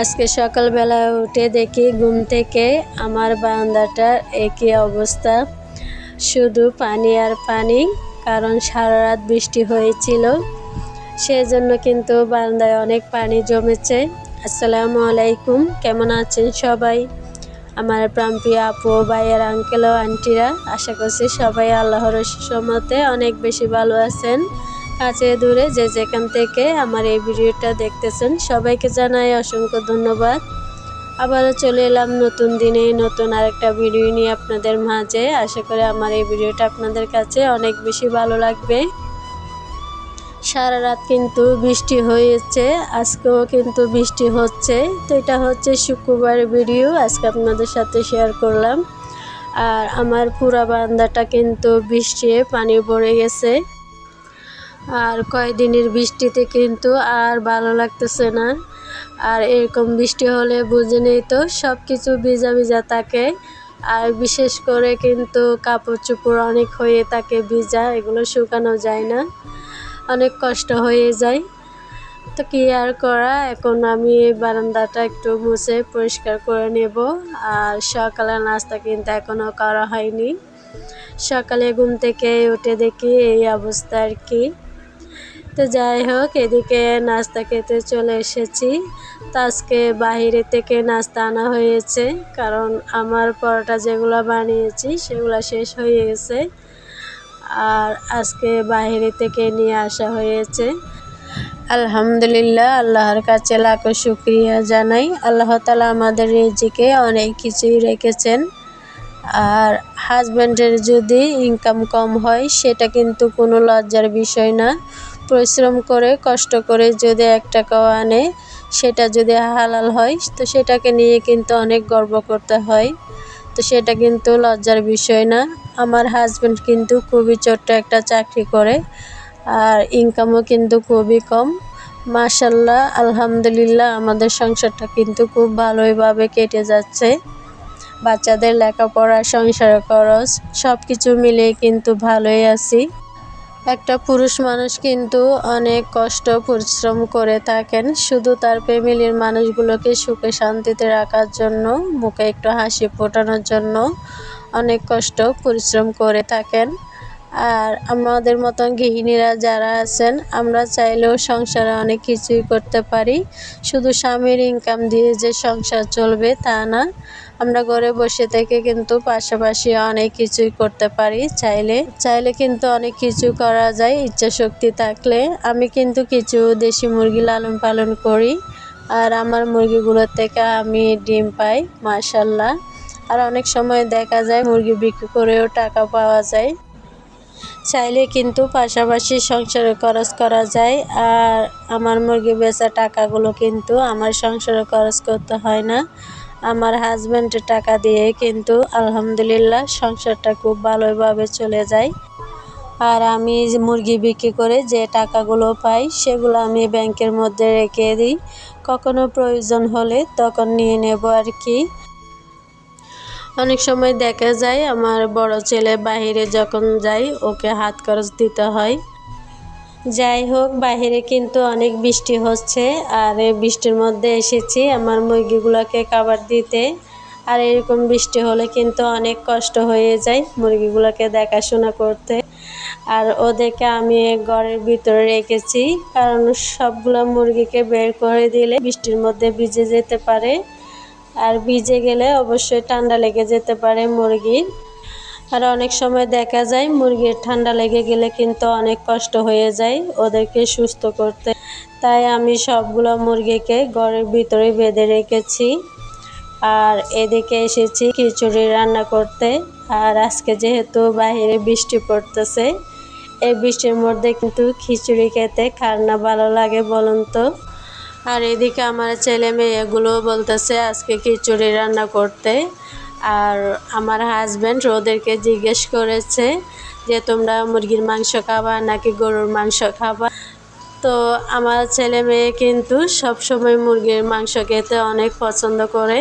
আজকে সকালবেলা উঠে দেখি ঘুম থেকে আমার বারান্দাটার একই অবস্থা। শুধু পানি আর পানি, কারণ সারা রাত বৃষ্টি হয়েছিল। সেজন্য কিন্তু বারান্দায় অনেক পানি জমেছে। আসসালামু আলাইকুম, কেমন আছেন সবাই? আমার প্রাণপ্রিয় আপু, ভাইয়ের আঙ্কেল ও আন্টিরা আশা করছি সবাই আল্লাহর সমতে অনেক বেশি ভালো আছেন। কাছে দূরে যে যেখান থেকে আমার এই ভিডিওটা দেখতেছেন, সবাইকে জানাই অসংখ্য ধন্যবাদ। আবারও চলে এলাম নতুন দিনে, নতুন আরেকটা ভিডিও নিয়ে আপনাদের মাঝে। আশা করি আমার এই ভিডিওটা আপনাদের কাছে অনেক বেশি ভালো লাগবে। সারা রাত কিন্তু বৃষ্টি হয়েছে, আজকেও কিন্তু বৃষ্টি হচ্ছে। তো এটা হচ্ছে শুক্রবার ভিডিও, আজকে আপনাদের সাথে শেয়ার করলাম। আর আমার পুরা বারান্দাটা কিন্তু বৃষ্টি পানি ভরে গেছে। আর কয়দিনের বৃষ্টিতে কিন্তু আর ভালো লাগতেছে না। আর এরকম বৃষ্টি হলে বুঝে নেই তো সব কিছু ভিজা ভিজা থাকে। আর বিশেষ করে কিন্তু কাপড় চোপড় অনেক হয়ে থাকে ভিজা, এগুলো শুকানো যায় না। অনেক কষ্ট হয়ে যায়। তো কি আর করা, এখন আমি এই বারান্দাটা একটু মুছে পরিষ্কার করে নেব। আর সকালে নাস্তা কিন্তু এখনও করা হয়নি। সকালে ঘুম থেকে উঠে দেখি এই অবস্থা আর কি। তো যাই হোক, এদিকে নাস্তা খেতে চলে এসেছি। তো আজকে বাহিরে থেকে নাস্তা আনা হয়েছে, কারণ আমার পরোটা যেগুলো বানিয়েছি সেগুলো শেষ হয়ে গেছে। আর আজকে বাহিরে থেকে নিয়ে আসা হয়েছে। আলহামদুলিল্লাহ, আল্লাহর কাছে লাখো শুক্রিয়া জানাই। আল্লাহ তালা আমাদের রেজিকে অনেক কিছুই রেখেছেন। আর হাজব্যান্ডের যদি ইনকাম কম হয়, সেটা কিন্তু কোনো লজ্জার বিষয় না। পরিশ্রম করে, কষ্ট করে যদি এক টাকাও আনে, সেটা যদি হালাল হয়, তো সেটাকে নিয়ে কিন্তু অনেক গর্ব করতে হয়। তো সেটা কিন্তু লজ্জার বিষয় না। আমার হাজব্যান্ড কিন্তু খুবই ছোট্ট একটা চাকরি করে, আর ইনকামও কিন্তু খুবই কম। মাশাল্লাহ আলহামদুলিল্লাহ, আমাদের সংসারটা কিন্তু খুব ভালোইভাবে কেটে যাচ্ছে। বাচ্চাদের লেখাপড়া সংসার খরচ সব কিছু মিলিয়ে কিন্তু ভালোই আছি। একটা পুরুষ মানুষ কিন্তু অনেক কষ্ট, পরিশ্রম করে থাকেন। শুধু তার ফ্যামিলির মানুষগুলোকে সুখে শান্তিতে রাখার জন্য, মুখে একটু হাসি ফোটানোর জন্য অনেক কষ্ট, পরিশ্রম করে থাকেন। আর আমাদের মতন গৃহিণীরা যারা আছেন, আমরা চাইলেও সংসারে অনেক কিছুই করতে পারি। শুধু স্বামীর ইনকাম দিয়ে যে সংসার চলবে তা না আমরা ঘরে বসে থেকে কিন্তু পাশাপাশি অনেক কিছুই করতে পারি। চাইলে চাইলে কিন্তু অনেক কিছু করা যায় ইচ্ছা শক্তি থাকলে। আমি কিন্তু কিছু দেশি মুরগি লালন পালন করি আর আমার মুরগিগুলোর থেকে আমি ডিম পাই, মাশাল্লাহ। আর অনেক সময় দেখা যায় মুরগি বিক্রি করেও টাকা পাওয়া যায়। চাইলে কিন্তু পাশাপাশি সংসারে খরচ করা যায় আর আমার মুরগি বেচা টাকাগুলো কিন্তু আমার সংসারে খরচ করতে হয় না। আমার হাজব্যান্ডের টাকা দিয়ে কিন্তু আলহামদুলিল্লাহ সংসারটা খুব ভালোভাবে চলে যায়। আর আমি মুরগি বিক্রি করে যে টাকাগুলো পাই, সেগুলো আমি ব্যাংকের মধ্যে রেখে দিই। কখনো প্রয়োজন হলে তখন নিয়ে নেব আর কি। অনেক সময় দেখা যায় আমার বড় ছেলে বাহিরে যখন যাই ওকে হাত খরচ দিতে হয়। যাই হোক বাহিরে কিন্তু অনেক বৃষ্টি হচ্ছে। আর এই বৃষ্টির মধ্যে এসেছি আমার মুরগিগুলোকে খাবার দিতে। আর এরকম বৃষ্টি হলে কিন্তু অনেক কষ্ট হয়ে যায় মুরগিগুলোকে দেখাশোনা করতে। আর ওদেরকে আমি ঘরের ভিতরে রেখেছি, কারণ সবগুলো মুরগিকে বের করে দিলে বৃষ্টির মধ্যে ভিজে যেতে পারে। আর ভিজে গেলে অবশ্যই ঠান্ডা লেগে যেতে পারে মুরগির। আর অনেক সময় দেখা যায় মুরগির ঠান্ডা লেগে গেলে কিন্তু অনেক কষ্ট হয়ে যায় ওদেরকে সুস্থ করতে। তাই আমি সবগুলো মুরগিকে ঘরের ভিতরে বেঁধে রেখেছি আর এদিকে এসেছি খিচুড়ি রান্না করতে। আর আজকে যেহেতু বাহিরে বৃষ্টি পড়তেছে, এই বৃষ্টির মধ্যে কিন্তু খিচুড়ি খেতে কার না ভালো লাগে বলুন তো? আর এদিকে আমার ছেলে মেয়েগুলো বলতেছে আজকে খিচুড়ি রান্না করতে। আর আমার হাজব্যান্ড ওদেরকে জিজ্ঞেস করেছে যে, তোমরা মুরগির মাংস খাবা নাকি গরুর মাংস খাবা? তো আমার ছেলে মেয়ে কিন্তু সবসময় মুরগির মাংস খেতে অনেক পছন্দ করে।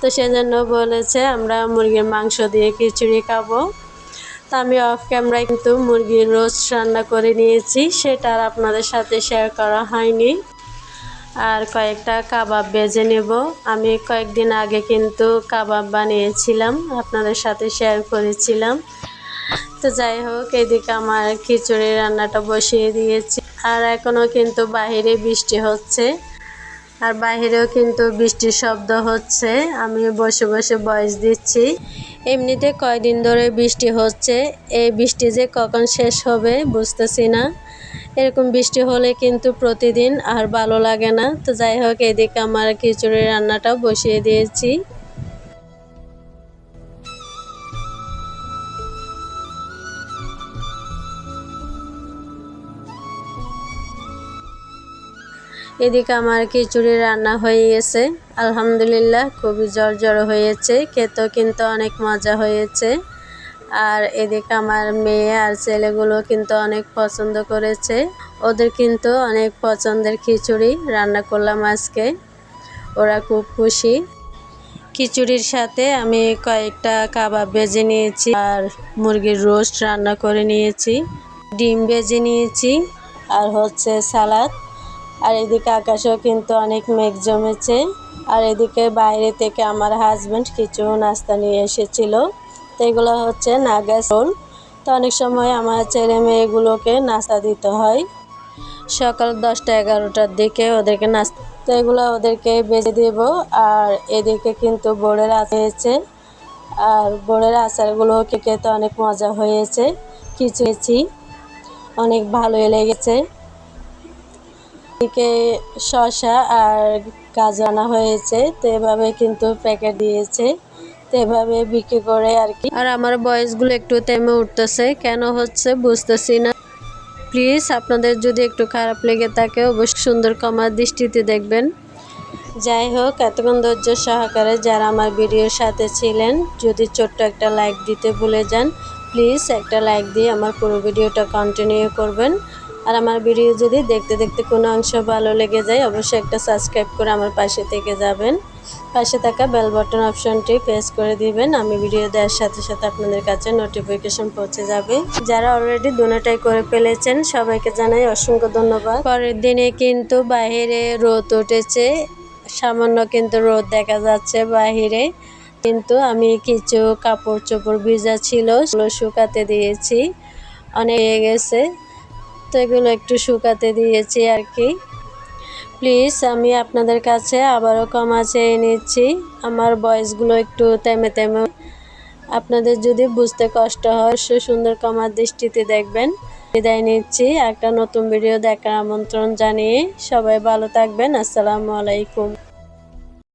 তো সেজন্য বলেছে, আমরা মুরগির মাংস দিয়ে খিচুড়ি খাব। তো আমি অফ ক্যামেরায় কিন্তু মুরগির রোস্ট রান্না করে নিয়েছি। সেটা আর আপনাদের সাথে শেয়ার করা হয়নি। আর কয়েকটা কাবাব বেজে নেব। আমি কয়েকদিন আগে কিন্তু কাবাব বানিয়েছিলাম, আপনাদের সাথে শেয়ার করেছিলাম। তো যাই হোক, এদিকে আমার খিচুড়ি রান্নাটা বসিয়ে দিয়েছি। আর এখনও কিন্তু বাহিরে বৃষ্টি হচ্ছে। আর বাহিরেও কিন্তু বৃষ্টির শব্দ হচ্ছে। আমি বসে বসে বয়স দিচ্ছি। এমনিতে কয়দিন ধরে বৃষ্টি হচ্ছে। এই বৃষ্টি যে কখন শেষ হবে বুঝতেছি না। এরকম বৃষ্টি হলে কিন্তু প্রতিদিন আর ভালো লাগে না। তো যাই হোক, এদিকে আমার খিচুড়ি রান্নাটাও বসিয়ে দিয়েছি। এদিকে আমার খিচুড়ি রান্না হয়ে গেছে। আলহামদুলিল্লাহ খুবই জ্বর জ্বর হয়েছে, খেতেও কিন্তু অনেক মজা হয়েছে। আর এদিকে আমার মেয়ে আর ছেলেগুলো কিন্তু অনেক পছন্দ করেছে। ওদের কিন্তু অনেক পছন্দের খিচুড়ি রান্না করলাম আজকে। ওরা খুব খুশি। খিচুড়ির সাথে আমি কয়েকটা কাবাব ভেজে নিয়েছি আর মুরগির রোস্ট রান্না করে নিয়েছি। ডিম ভেজে নিয়েছি আর হচ্ছে সালাদ। আর এদিকে আকাশেও কিন্তু অনেক মেঘ জমেছে। আর এদিকে বাইরে থেকে আমার হাজব্যান্ড কিছু নাস্তা নিয়ে এসেছিল। তো এগুলো হচ্ছে নাগাস রোল তো অনেক সময় আমার ছেলে মেয়েগুলোকে নাস্তা দিতে হয়। সকাল দশটা এগারোটার দিকে ওদেরকে নাস্তা তো এগুলো ওদেরকে বেজে দেব। আর এদিকে কিন্তু বোর্ডের হয়েছে। আর বোর্ডের আচারগুলো খেতে অনেক মজা হয়েছে। কিছু অনেক ভালোই লেগেছে। দিকে শশা আর গাজর আনা হয়েছে, তো এভাবে কিন্তু প্যাকেট দিয়েছে, তো এভাবে বিক্রি করে আর কি। আর আমার বয়সগুলো একটু তেমে উঠতেছে, কেন হচ্ছে বুঝতেছি না। প্লিজ, আপনাদের যদি একটু খারাপ লেগে থাকে, অবশ্যই সুন্দর কমার দৃষ্টিতে দেখবেন। যাই হোক, এতক্ষণ ধৈর্য সহকারে যারা আমার ভিডিওর সাথে ছিলেন, যদি ছোট্ট একটা লাইক দিতে ভুলে যান, প্লিজ একটা লাইক দিয়ে আমার পুরো ভিডিওটা কন্টিনিউ করবেন। আর আমার ভিডিও যদি দেখতে দেখতে কোনো অংশ ভালো লেগে যায়, অবশ্যই একটা সাবস্ক্রাইব করে আমার পাশে থেকে যাবেন। পাশে থাকা বেল বাটন অপশনটি প্রেস করে দিবেন, আমি ভিডিও দেওয়ার সাথে সাথে আপনাদের কাছে নোটিফিকেশন পৌঁছে যাবে। যারা অলরেডি দুটাই করে ফেলেছেন, সবাইকে জানাই অসংখ্য ধন্যবাদ। পরের দিনে কিন্তু বাহিরে রোদ উঠেছে, সামান্য কিন্তু রোদ দেখা যাচ্ছে বাহিরে। কিন্তু আমি কিছু কাপড় চোপড় ভিজা ছিল শুকাতে দিয়েছি, অনেক গেছে। তো এগুলো একটু শুকাতে দিয়েছি আর কি। প্লিজ আমি আপনাদের কাছে আবারও ক্ষমা চেয়ে নিচ্ছি। আমার বয়সগুলো একটু তেমে তেমে আপনাদের যদি বুঝতে কষ্ট হয়, সে সুন্দর কমার দৃষ্টিতে দেখবেন। বিদায় নিচ্ছি। একটা নতুন ভিডিও দেখার আমন্ত্রণ জানিয়ে সবাই ভালো থাকবেন। আসসালামু আলাইকুম।